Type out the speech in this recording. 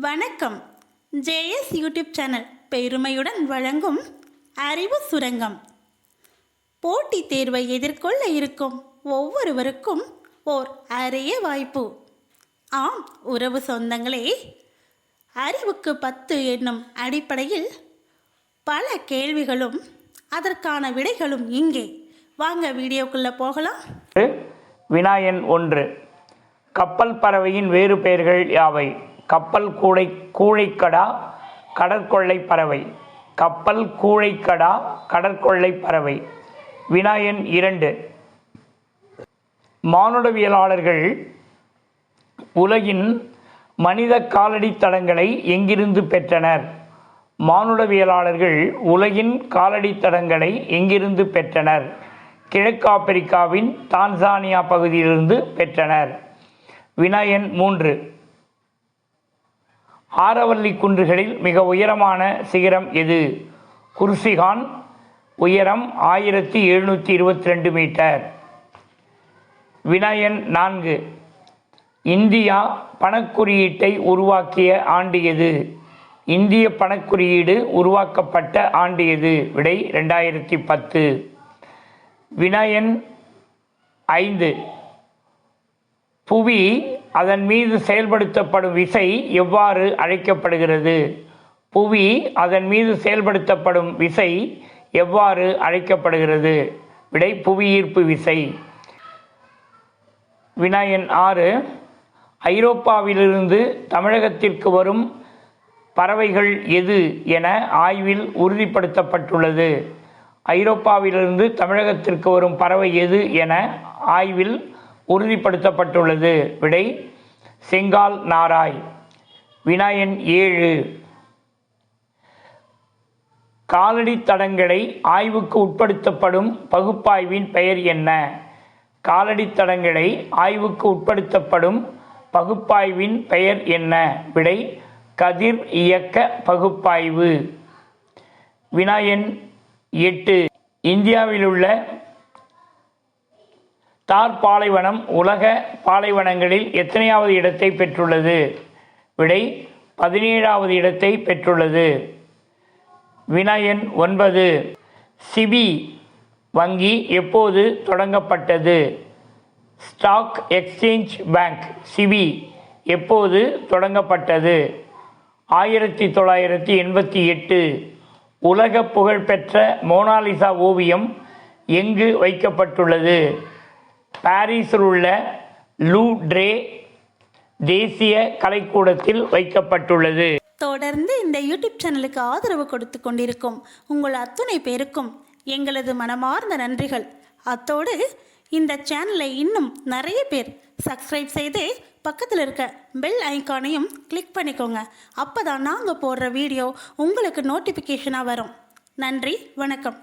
வணக்கம். JS YouTube channel பெருமையுடன் வழங்கும் அறிவு சுரங்கம். போட்டித் தேர்வை எதிர்கொள்ள இருக்கும் ஒவ்வொருவருக்கும் ஓர் அரிய வாய்ப்பு. ஆம் உறவு சொந்தங்களே அறிவுக்கு பத்து என்னும் அடிப்படையில் பல கேள்விகளும் அதற்கான விடைகளும் இங்கே. வாங்க வீடியோக்குள்ளே போகலாம். வினாயன் ஒன்று. கப்பல் பறவையின் வேறு பெயர்கள் யாவை? கப்பல் கூடை கூழைக்கடா கடற்கொள்ளை பறவை. கப்பல் கூழைக்கடா கடற்கொள்ளை பறவை. வினாயன் இரண்டு. மானுடவியலாளர்கள் உலகின் மனித காலடி தடங்களை எங்கிருந்து பெற்றனர்? மானுடவியலாளர்கள் உலகின் காலடி தடங்களை எங்கிருந்து பெற்றனர்? கிழக்கு ஆப்பிரிக்காவின் தான்சானியா பகுதியிலிருந்து பெற்றனர். வினாயன் மூன்று. ஆரவல்லி குன்றுகளில் மிக உயரமான சிகரம் எது? குர்சிகான் உயரம் ஆயிரத்தி எழுநூற்றி இருபத்தி ரெண்டு மீட்டர். வினயன் நான்கு. இந்தியா பணக்குறியீட்டை உருவாக்கிய ஆண்டு எது? இந்திய பணக்குறியீடு உருவாக்கப்பட்ட ஆண்டு எது? விடை ரெண்டாயிரத்தி பத்து. வினயன் ஐந்து. புவி அதன் மீது செயல்படுத்தப்படும் விசை எவ்வாறு அழைக்கப்படுகிறது? புவி அதன் மீது செயல்படுத்தப்படும் விசை எவ்வாறு அழைக்கப்படுகிறது? விடை புவியீர்ப்பு விசை. வினாயன் ஆறு ஐரோப்பாவிலிருந்து தமிழகத்திற்கு வரும் பறவைகள் எது என ஆய்வில் உறுதிப்படுத்தப்பட்டுள்ளது. ஐரோப்பாவிலிருந்து தமிழகத்திற்கு வரும் பறவை எது என ஆய்வில் உறுதிப்படுத்தப்பட்டுள்ளது. விடை செங்கால் நாராய். வினாயன் ஏழு. காலடி தடங்களை ஆய்வுக்கு உட்படுத்தப்படும் பகுப்பாய்வின் பெயர் என்ன? காலடி தடங்களை ஆய்வுக்கு உட்படுத்தப்படும் பகுப்பாய்வின் பெயர் என்ன? விடை கதிர் இயக்க பகுப்பாய்வு. வினாயன் எட்டு. இந்தியாவில் உள்ள தார் பாலைவனம் உலக பாலைவனங்களில் எத்தனையாவது இடத்தை பெற்றுள்ளது? விடை பதினேழாவது இடத்தை பெற்றுள்ளது. வினயன் ஒன்பது. சிபி வங்கி எப்போது தொடங்கப்பட்டது? ஸ்டாக் எக்ஸ்சேஞ்ச் பேங்க் சிபி எப்போது தொடங்கப்பட்டது? ஆயிரத்தி தொள்ளாயிரத்தி எண்பத்தி எட்டு உலக புகழ்பெற்ற மோனாலிசா ஓவியம் எங்கு வைக்கப்பட்டுள்ளது? பாரிஸில் உள்ள லூ ட்ரே தேசிய கலைக்கூடத்தில் வைக்கப்பட்டுள்ளது. தொடர்ந்து இந்த யூடியூப் சேனலுக்கு ஆதரவு கொடுத்து கொண்டிருக்கும் உங்கள் அத்துணை பேருக்கும் எங்களது மனமார்ந்த நன்றிகள். அத்தோடு இந்த சேனலை இன்னும் நிறைய பேர் சப்ஸ்கிரைப் செய்து பக்கத்தில் இருக்க பெல் ஐக்கானையும் கிளிக் பண்ணிக்கோங்க. அப்போ தான் நாங்கள் போடுற வீடியோ உங்களுக்கு நோட்டிஃபிகேஷனாக வரும். நன்றி வணக்கம்.